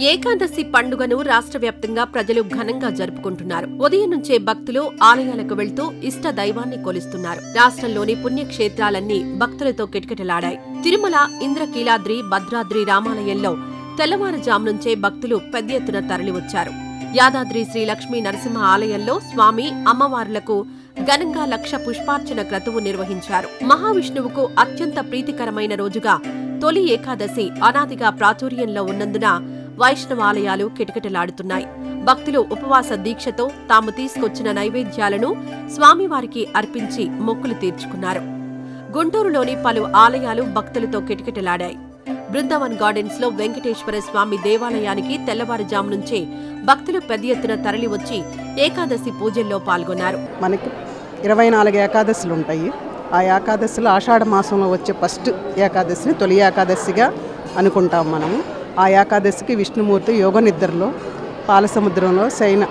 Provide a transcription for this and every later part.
ఏకాదశి పండుగను రాష్ట్ర వ్యాప్తంగా ప్రజలు ఘనంగా జరుపుకుంటున్నారు. ఉదయం నుంచే భక్తులు ఆలయాలకు వెళ్తూ ఇష్ట దైవాన్ని కొలుస్తున్నారు. రాష్ట్రంలోని పుణ్యక్షేత్రాలన్నీ భక్తులతో కిటకిటలాడాయి. తిరుమల ఇంద్రకీలాద్రి భద్రాద్రి రామాలయంలో తెల్లవారుజాము నుంచే భక్తులు పెద్ద ఎత్తున తరలివచ్చారు. యాదాద్రి శ్రీ లక్ష్మీ నరసింహ ఆలయంలో స్వామి అమ్మవార్లకు ఘనంగా లక్ష పుష్పార్చన క్రతువు నిర్వహించారు. మహావిష్ణువుకు అత్యంత ప్రీతికరమైన రోజుగా తొలి ఏకాదశి అనాదిగా ప్రాచుర్యంలో ఉన్నందున వైష్ణవాలయాలు కిటకిటలాడుతున్నాయి. భక్తులు ఉపవాస దీక్షతో తాము తీసుకొచ్చిన నైవేద్యాలను స్వామివారికి అర్పించి మొక్కులు తీర్చుకున్నారు. గుంటూరులోని పలు ఆలయాలు భక్తులతో కిటకిటలాడాయి. బృందావన్ గార్డెన్స్లో వెంకటేశ్వర స్వామి దేవాలయానికి తెల్లవారుజాము నుంచే భక్తులు పెద్ద ఎత్తున తరలివచ్చి ఏకాదశి పూజల్లో పాల్గొన్నారు. మనకి ఇరవై నాలుగు ఏకాదశులు ఉంటాయి. ఆ ఏకాదశిలో ఆషాఢ మాసంలో వచ్చే ఫస్ట్ ఏకాదశిని తొలి ఏకాదశిగా అనుకుంటాం మనము. ఆ ఏకాదశికి విష్ణుమూర్తి యోగ నిద్రలో పాలసముద్రంలో శయన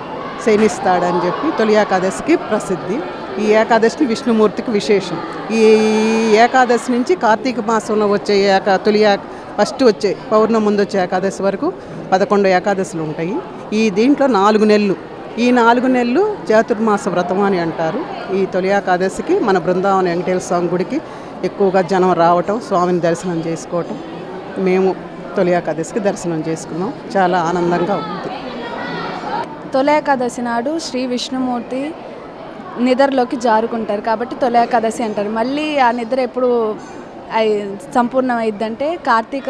శయనిస్తాడని చెప్పి తొలి ఏకాదశికి ప్రసిద్ధి. ఈ ఏకాదశిని విష్ణుమూర్తికి విశేషం. ఈ ఏకాదశి నుంచి కార్తీక మాసంలో వచ్చే ఏకా తొలి ఫస్ట్ వచ్చే పౌర్ణమి ముందు వచ్చే ఏకాదశి వరకు పదకొండు ఏకాదశులు ఉంటాయి. ఈ దీంట్లో నాలుగు నెలలు. ఈ నాలుగు నెలలు చాతుర్మాస వ్రతం అని అంటారు. ఈ తొలి ఏకాదశికి మన బృందావన వెంకటేశ్వర స్వామి గుడికి ఎక్కువగా జనం రావటం స్వామిని దర్శనం చేసుకోవటం. మేము తొలి ఏకాదశికి దర్శనం చేసుకున్నాం చాలా ఆనందంగా ఉంది. తొలేకాదశి నాడు శ్రీ విష్ణుమూర్తి నిద్రలోకి జారుకుంటారు కాబట్టి తొలేకాదశి అంటారు. మళ్ళీ ఆ నిద్ర ఎప్పుడు అయి సంపూర్ణమైద్దంటే కార్తీక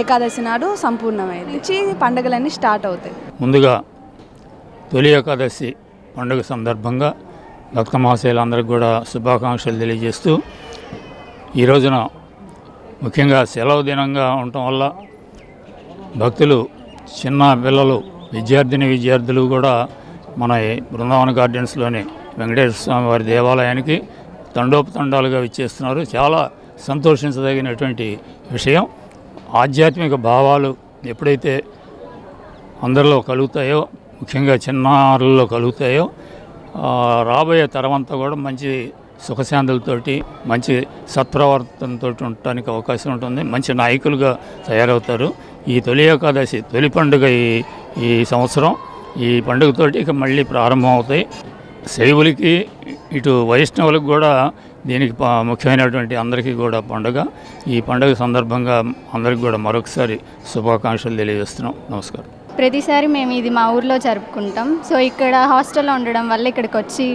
ఏకాదశి నాడు సంపూర్ణమైంది. నుంచి పండుగలన్నీ స్టార్ట్ అవుతాయి. ముందుగా తొలి ఏకాదశి పండుగ సందర్భంగా భక్త మహాశయులందరికీ కూడా శుభాకాంక్షలు తెలియజేస్తూ ఈ రోజున ముఖ్యంగా సెలవు దినంగా ఉండటం వల్ల భక్తులు చిన్న పిల్లలు విద్యార్థిని విద్యార్థులు కూడా మన బృందావన గార్డెన్స్లోని వెంకటేశ్వర స్వామి వారి దేవాలయానికి తండోపతండాలుగా విచ్చేస్తున్నారు. చాలా సంతోషించదగినటువంటి విషయం. ఆధ్యాత్మిక భావాలు ఎప్పుడైతే అందరిలో కలుగుతాయో ముఖ్యంగా చిన్నారుల్లో కలుగుతాయో రాబోయే రాబోయే తరమంతా కూడా మంచి సుఖశాంతులతోటి మంచి సత్ప్రవర్తనతో ఉండటానికి అవకాశం ఉంటుంది. మంచి నాయకులుగా తయారవుతారు. ఈ తొలి ఏకాదశి తొలి పండుగ ఈ ఈ సంవత్సరం. ఈ పండుగతోటి ఇక మళ్ళీ ప్రారంభం అవుతాయి శైవులకి ఇటు వైష్ణవులకు కూడా దీనికి ముఖ్యమైనటువంటి అందరికీ కూడా పండుగ. ఈ పండుగ సందర్భంగా అందరికీ కూడా మరొకసారి శుభాకాంక్షలు తెలియజేస్తున్నాం. నమస్కారం. ప్రతిసారి మేము ఇది మా ఊర్లో జరుపుకుంటాం. సో ఇక్కడ హాస్టల్లో ఉండడం వల్ల ఇక్కడికి వచ్చి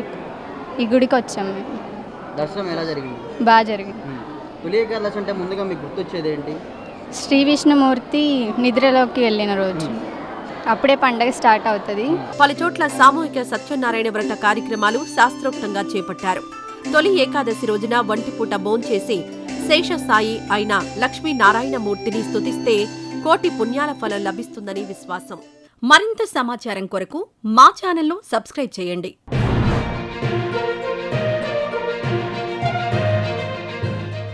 ఈ గుడికి వచ్చాం మేము. దర్శనం ఎలా జరిగింది? బాగా జరిగింది. అంటే ముందుగా మీకు గుర్తొచ్చేది ఏంటి? శ్రీ విష్ణుమూర్తి నిద్రలోకి వెళ్ళిన రోజు. అప్పుడే పండగ స్టార్ట్ అవుతుంది. పలుచోట్ల సామూహిక సత్యనారాయణ వ్రత కార్యక్రమాలు శాస్త్రోక్తంగా చేపట్టారు. తొలి ఏకాదశి రోజున వంటిపూట భోంచేసి శేషసాయి అయిన లక్ష్మీనారాయణమూర్తిని స్తుతిస్తే కోటి పుణ్యాల ఫలం లభిస్తుందని విశ్వాసం. మరింత సమాచారం కొరకు మా ఛానల్ను సబ్స్క్రైబ్ చేయండి.